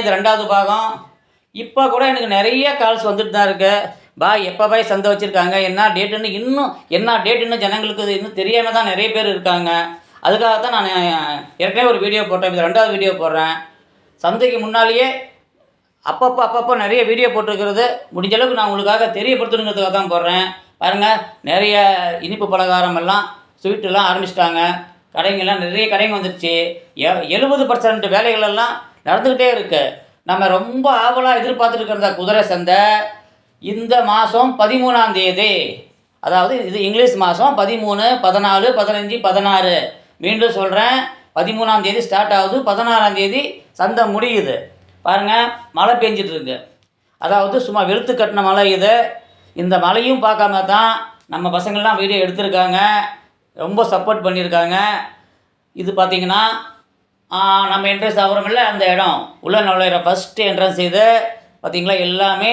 இது ரெண்டாவது பாகம். இப்போ கூட எனக்கு நிறைய கால்ஸ் வந்துட்டு தான் இருக்கு. பாய் எப்போ பாய் சந்தை வச்சுருக்காங்க? என்ன டேட்டுன்னு இன்னும் என்ன டேட்டுன்னு ஜனங்களுக்கு இன்னும் தெரியாமல் தான் நிறைய பேர் இருக்காங்க. அதுக்காக தான் நான் ஏற்கனவே ஒரு வீடியோ போட்டேன் இது ரெண்டாவது வீடியோ போடுறேன். சந்தைக்கு முன்னாலேயே அப்பப்போ அப்பப்போ நிறைய வீடியோ போட்டிருக்கிறது. முடிஞ்ச அளவுக்கு நான் உங்களுக்காக தெரியப்படுத்தணுங்கிறதுக்காக தான் போடுறேன். பாருங்கள் நிறைய இனிப்பு பலகாரம் எல்லாம் ஸ்வீட்டெல்லாம் ஆரம்பிச்சிட்டாங்க. கடைங்கெல்லாம் நிறைய கடைங்க வந்துருச்சு. எ எழுபது பர்சன்ட் வேலைகளெல்லாம் நடந்துக்கிட்டே இருக்கு. நம்ம ரொம்ப ஆவலாக எதிர்பார்த்துருக்கிறத குதிரை சந்தை இந்த மாதம் பதிமூணாம் தேதி. அதாவது இது இங்கிலீஷ் மாதம் பதிமூணு பதினாலு பதினஞ்சு பதினாறு. மீண்டும் சொல்கிறேன் பதிமூணாம் தேதி ஸ்டார்ட் ஆகுது பதினாறாம் தேதி சந்தை முடியுது. பாருங்கள் மழை பெஞ்சிட்டு இருக்கு அதாவது சும்மா வெளுத்து கட்டின மழை இது. இந்த மழையும் பார்க்காம தான் நம்ம பசங்கள்லாம் வீடியோ எடுத்திருக்காங்க. ரொம்ப சப்போர்ட் பண்ணியிருக்காங்க. இது பார்த்திங்கன்னா நம்ம என்ட்ரன்ஸ் ஆகிறோமில்ல அந்த இடம். உள்ள நுழையிற ஃபஸ்ட்டு என்ட்ரன்ஸ் இது. பார்த்திங்களா எல்லாமே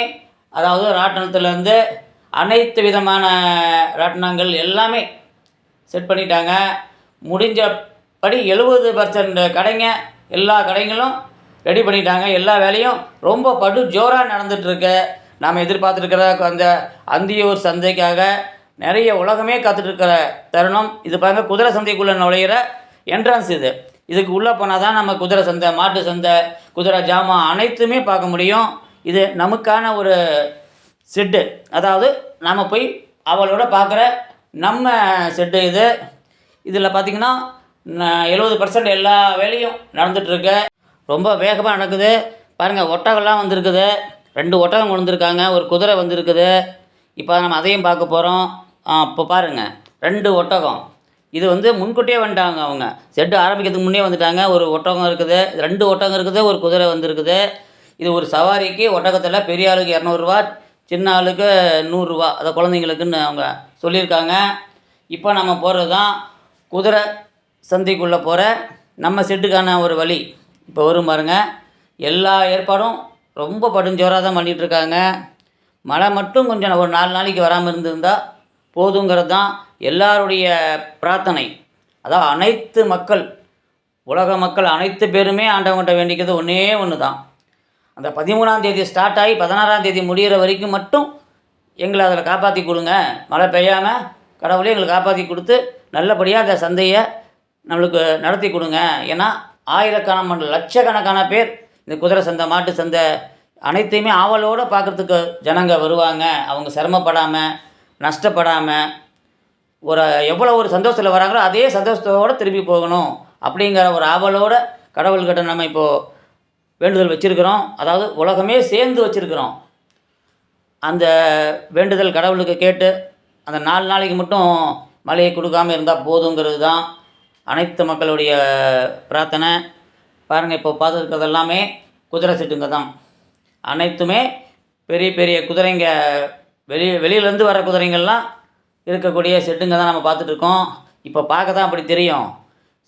அதாவது ராட்டினத்துலேருந்து அனைத்து விதமான ராட்டினங்கள் எல்லாமே செட் பண்ணிட்டாங்க. முடிஞ்சபடி எழுபது பர்சன்ட் கடைங்க எல்லா கடைங்களும் ரெடி பண்ணிட்டாங்க. எல்லா வேலையும் ரொம்ப படு ஜோராக நடந்துகிட்ருக்கு நாம் எதிர்பார்த்துருக்கிற அந்த அந்தியூர் சந்தைக்காக நிறைய உலகமே காத்துட்ருக்கிற தருணம். இது பாருங்கள் குதிரை சந்தைக்குள்ளே நுழையிற என்ட்ரன்ஸ் இது. இதுக்கு உள்ளே போனால் தான் நம்ம குதிரை சந்தை மாட்டு சந்தை குதிரை ஜாமான் அனைத்துமே பார்க்க முடியும். இது நமக்கான ஒரு செட்டு அதாவது நாம் போய் அவளோட பார்க்குற நம்ம செட்டு இது. இதில் பார்த்திங்கன்னா எழுபது பர்சன்ட் எல்லா வேலையும் நடந்துகிட்ருக்கு. ரொம்ப வேகமாக நடக்குது. பாருங்கள் ஒட்டகம்லாம் வந்திருக்குது. ரெண்டு ஒட்டகம் கொண்டு வந்திருக்காங்க. ஒரு குதிரை வந்திருக்குது. இப்போ நம்ம அதையும் பார்க்க போகிறோம். இப்போ பாருங்கள் ரெண்டு ஒட்டகம். இது வந்து முன்கூட்டியே வந்துட்டாங்க அவங்க. செட்டு ஆரம்பிக்கிறதுக்கு முன்னே வந்துட்டாங்க. ஒரு ஒட்டகம் இருக்குது ரெண்டு ஒட்டகம் இருக்குது ஒரு குதிரை வந்திருக்குது. இது ஒரு சவாரிக்கு ஒட்டகத்தில் பெரிய ஆளுக்கு இரநூறுவா சின்ன ஆளுக்கு நூறுரூவா அதை குழந்தைங்களுக்குன்னு அவங்க சொல்லியிருக்காங்க. இப்போ நம்ம போகிறது தான் குதிரை சந்தைக்குள்ளே போகிற நம்ம செட்டுக்கான ஒரு வழி. இப்போ வரும் பாருங்க. எல்லா ஏற்பாடும் ரொம்ப படுஞ்சோராக தான் பண்ணிகிட்ருக்காங்க மழை மட்டும் கொஞ்சம் ஒரு நாலு நாளைக்கு வராமல் இருந்திருந்தால் போதுங்கிறது தான் எல்லாருடைய பிரார்த்தனை அதான் அனைத்து மக்கள் உலக மக்கள் அனைத்து பேருமே ஆண்டவங்கிட்ட வேண்டிக்கிறது ஒன்றே ஒன்று தான் அந்த பதிமூணாம் தேதி ஸ்டார்ட் ஆகி பதினாறாம் தேதி முடிகிற வரைக்கும் மட்டும் எங்களை அதில் காப்பாற்றி கொடுங்க. மழை பெய்யாமல் கடவுளே எங்களுக்கு காப்பாற்றி கொடுத்து நல்லபடியாக அந்த சந்தையை நம்மளுக்கு நடத்தி கொடுங்க. ஏன்னா ஆயிரக்கணக்கான லட்சக்கணக்கான பேர் இந்த குதிரை சந்தை மாட்டு சந்தை அனைத்தையுமே ஆவலோடு பார்க்குறதுக்கு ஜனங்க வருவாங்க. அவங்க சிரமப்படாமல் நஷ்டப்படாமல் ஒரு எவ்வளோ ஒரு சந்தோஷத்தில் வராங்களோ அதே சந்தோஷத்தோடு திரும்பி போகணும் அப்படிங்கிற ஒரு ஆவலோட கடவுள்கிட்ட நம்ம இப்போது வேண்டுதல் வச்சுருக்கிறோம். அதாவது உலகமே சேர்ந்து வச்சுருக்கிறோம். அந்த வேண்டுதல் கடவுளுக்கு கேட்டு அந்த நாலு நாளைக்கு மட்டும் மழையை கொடுக்காம இருந்தால் போதுங்கிறது தான் அனைத்து மக்களுடைய பிரார்த்தனை. பாருங்கள் இப்போ பார்த்துருக்கிறது எல்லாமே குதிரை செட்டுங்க தான். அனைத்துமே பெரிய பெரிய குதிரைங்க. வெளி வெளியிலேருந்து வர குதிரைங்கள்லாம் இருக்கக்கூடிய செட்டுங்க தான் நம்ம பார்த்துட்ருக்கோம். இப்போ பார்க்க தான் அப்படி தெரியும்.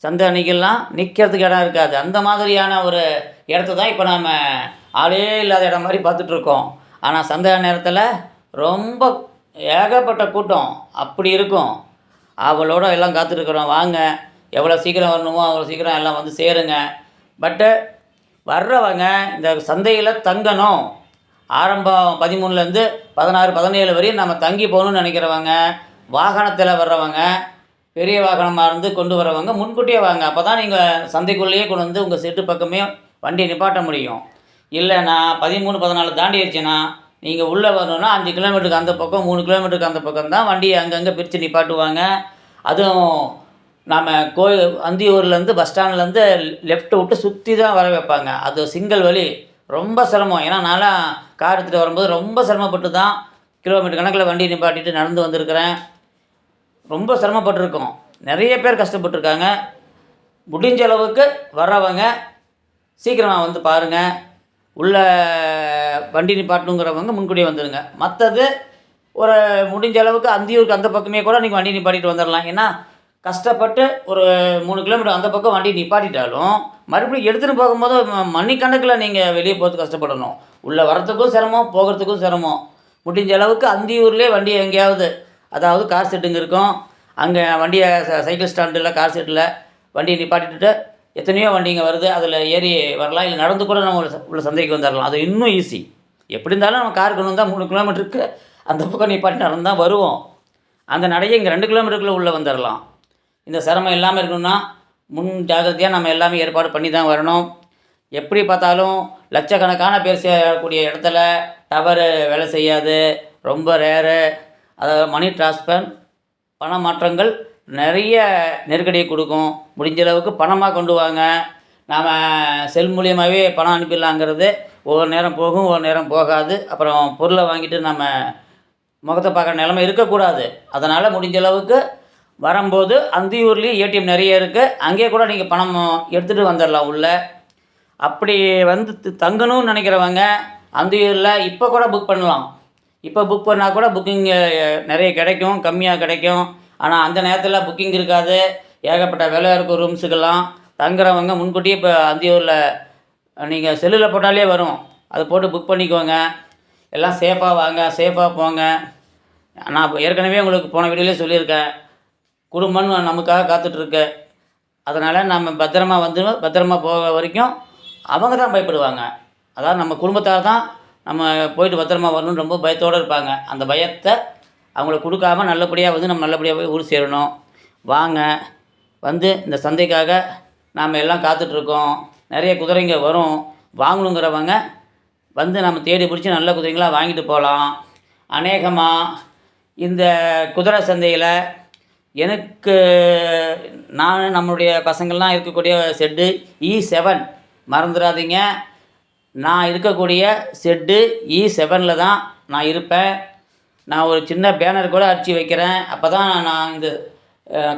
சந்தை அன்னைக்கெல்லாம் நிற்கிறதுக்கு இடம் இருக்காது. அந்த மாதிரியான ஒரு இடத்த தான் இப்போ நாம் ஆளே இல்லாத இடம் மாதிரி பார்த்துட்ருக்கோம். ஆனால் சந்தை நேரத்தில் ரொம்ப ஏகப்பட்ட கூட்டம் அப்படி இருக்கும். அவளோட எல்லாம் காத்துட்ருக்குறோம். வாங்க எவ்வளோ சீக்கிரம் வரணுமோ அவ்வளோ சீக்கிரம் எல்லாம் வந்து சேருங்க. பட்டு வர்றவங்க இந்த சந்தையில் தங்கணும். ஆரம்பம் பதிமூணுலேருந்து பதினாறு பதினேழு வரையும் நம்ம தங்கி போகணும்னு நினைக்கிறவங்க வாகனத்தில் வர்றவங்க பெரிய வாகனமாக இருந்து கொண்டு வரவங்க முன்கூட்டியே வாங்க. அப்போ தான் நீங்கள் சந்தைக்குள்ளேயே கொண்டு வந்து உங்கள் செட்டு பக்கமே வண்டியை நிப்பாட்ட முடியும். இல்லைண்ணா பதிமூணு பதினாலு தாண்டிடுச்சுன்னா நீங்கள் உள்ளே வரணுன்னா அஞ்சு கிலோமீட்டருக்கு அந்த பக்கம் மூணு கிலோமீட்டருக்கு அந்த பக்கம் தான் வண்டியை அங்கங்கே பிரித்து நிப்பாட்டுவாங்க. அதுவும் நாம் கோயில் அந்தியூர்லேருந்து பஸ் ஸ்டாண்ட்லேருந்து லெஃப்ட் விட்டு சுற்றி தான் வர வைப்பாங்க. அது சிங்கிள் வழி. ரொம்ப சிரமம். ஏன்னா நான்லாம் கார் எடுத்துகிட்டு வரும்போது ரொம்ப சிரமப்பட்டு தான் கிலோமீட்டர் கணக்கில் வண்டி நிப்பாட்டிட்டு நடந்து வந்திருக்கிறேன். ரொம்ப சிரமப்பட்டிருக்கோம். நிறைய பேர் கஷ்டப்பட்டிருக்காங்க. முடிஞ்ச அளவுக்கு வர்றவங்க சீக்கிரமாக வந்து பாருங்கள் உள்ள வண்டி நிப்பாட்டணுங்கிறவங்க முன்கூடியே வந்துடுங்க மற்றது ஒரு முடிஞ்ச அளவுக்கு அந்தியூருக்கு அந்த பக்கமே கூட நீங்கள் வண்டி நிப்பாட்டிட்டு வந்துடலாம் ஏன்னா கஷ்டப்பட்டு ஒரு மூணு கிலோமீட்டர் அந்த பக்கம் வண்டி நிப்பாட்டிட்டாலும் மறுபடியும் எடுத்துகிட்டு போகும்போது மணிக்கணக்கில் நீங்கள் வெளியே போகிறது கஷ்டப்படணும். உள்ளே வரத்துக்கும் சிரமம் போகிறதுக்கும் சிரமம். முடிஞ்ச அளவுக்கு அந்தியூர்லேயே வண்டி எங்கேயாவது அதாவது கார் செட்டுங்க இருக்கும். அங்கே வண்டியை சைக்கிள் ஸ்டாண்டில் கார் செட்டில் வண்டியை நிப்பாட்டிட்டு எத்தனையோ வண்டிங்க வருது. அதில் ஏறி வரலாம் இல்லை நடந்து கூட நம்ம உள்ள ச- சந்தைக்கு வந்துடலாம் அது இன்னும் ஈஸி எப்படி இருந்தாலும் நம்ம கார் கொண்டு வந்தால் மூணு கிலோமீட்டருக்கு அந்த பக்கம் நிப்பாட்டி நடந்து தான் வருவோம். அந்த நடையை இங்கே ரெண்டு கிலோமீட்டருக்குள்ளே உள்ளே வந்துடலாம் இந்த சிரமம் இல்லாமல் இருக்கணும்னா முன் ஜாகிரதையாக நம்ம எல்லாமே ஏற்பாடு பண்ணி தான் வரணும். எப்படி பார்த்தாலும் லட்சக்கணக்கான பேர் சேரக்கூடிய இடத்துல டவரு வேலை செய்யாது. ரொம்ப ரேரு அதாவது மணி டிரான்ஸ்ஃபர் பண மாற்றங்கள் நிறைய நெருக்கடியை கொடுக்கும். முடிஞ்ச அளவுக்கு பணமாக கொண்டு வாங்க. நாம் செல் மூலியமாகவே பணம் அனுப்பிடலாங்கிறது ஒவ்வொரு நேரம் போகும் ஒவ்வொரு நேரம் போகாது. அப்புறம் பொருளை வாங்கிட்டு நம்ம முகத்தை பார்க்குற நிலைமை இருக்கக்கூடாது. அதனால் முடிஞ்ச அளவுக்கு வரும்போது அந்தியூர்லேயும் ஏடிஎம் நிறைய இருக்குது அங்கேயே கூட நீங்கள் பணம் எடுத்துகிட்டு வந்துடலாம் உள்ளே. அப்படி வந்து தங்கணும்னு நினைக்கிறவங்க அந்தியூரில் இப்போ கூட புக் பண்ணலாம். இப்போ புக் பண்ணால் கூட புக்கிங் நிறைய கிடைக்கும் கம்மியாக கிடைக்கும். ஆனால் அந்த நேரத்தில் புக்கிங் இருக்காது. ஏகப்பட்ட விலை இருக்கும் ரூம்ஸுக்கெல்லாம் தங்குறவங்க முன்கூட்டியே இப்போ அந்தியூரில் நீங்கள் செல்லில் போட்டாலே வரும். அதை போட்டு புக் பண்ணிக்கோங்க. எல்லாம் சேஃபாக வாங்க சேஃபாக போங்க. நான் ஏற்கனவே உங்களுக்கு போன வீடியோலேயே சொல்லியிருக்கேன். குடும்பம்னு நமக்காக காத்துட்ருக்க. அதனால் நம்ம பத்திரமா வந்து பத்திரமா போக வரைக்கும் அவங்க தான் பயப்படுவாங்க. அதாவது நம்ம குடும்பத்தார் தான் நம்ம போயிட்டு பத்திரமா வரணும்னு ரொம்ப பயத்தோடு இருப்பாங்க. அந்த பயத்தை அவங்களுக்கு கொடுக்காம நல்லபடியாக வந்து நம்ம நல்லபடியாக போய் ஊர் சேரணும். வாங்க வந்து இந்த சந்தைக்காக நாம் எல்லாம் காத்துட்ருக்கோம். நிறைய குதிரைங்க வரும். வாங்கணுங்கிறவங்க வந்து நம்ம தேடி பிடிச்சி நல்ல குதிரைங்களாக வாங்கிட்டு போகலாம். அநேகமாக இந்த குதிரை சந்தையில் எனக்கு நான் நம்மளுடைய பசங்கள்லாம் இருக்கக்கூடிய செட்டு இ செவன் மறந்துடாதீங்க நான் இருக்கக்கூடிய செட்டு இ செவனில் தான் நான் இருப்பேன். நான் ஒரு சின்ன பேனர் கூட அடித்து வைக்கிறேன். அப்போ தான் நான் இந்த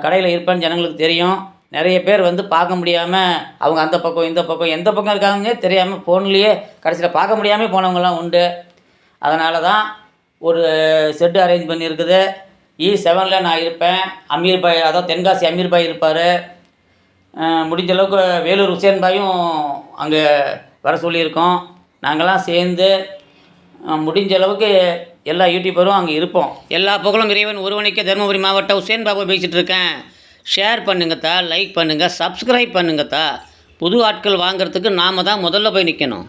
கடையில் இருப்பேன்னு ஜனங்களுக்கு தெரியும். நிறைய பேர் வந்து பார்க்க முடியாமல் அவங்க அந்த பக்கம் இந்த பக்கம் எந்த பக்கம் இருக்காங்கன்னே தெரியாமல் ஃபோன்லேயே கடைசியில் பார்க்க முடியாமல் போனவங்கலாம் உண்டு. அதனால தான் ஒரு செட்டு அரேஞ்ச் பண்ணியிருக்குது. இ செவனில் நான் இருப்பேன். அமீர் பாய் அதாவது தென்காசி அமீர் பாய் இருப்பார். முடிஞ்ச அளவுக்கு வேலூர் ஹுசேன் பாயும் அங்கே வர சொல்லியிருக்கோம். நாங்கள்லாம் சேர்ந்து முடிஞ்ச அளவுக்கு எல்லா யூடியூபரும் அங்கே இருப்போம். எல்லா புகழும் இறைவன் ஒருவனுக்கே தருமபுரி மாவட்டம் ஹுசேன் பாபு பேசிகிட்டு இருக்கேன். ஷேர் பண்ணுங்கத்தா லைக் பண்ணுங்கள் சப்ஸ்கிரைப் பண்ணுங்கத்தா புது ஆட்கள் வாங்குறதுக்கு நாம் தான் முதல்ல போய் நிற்கணும்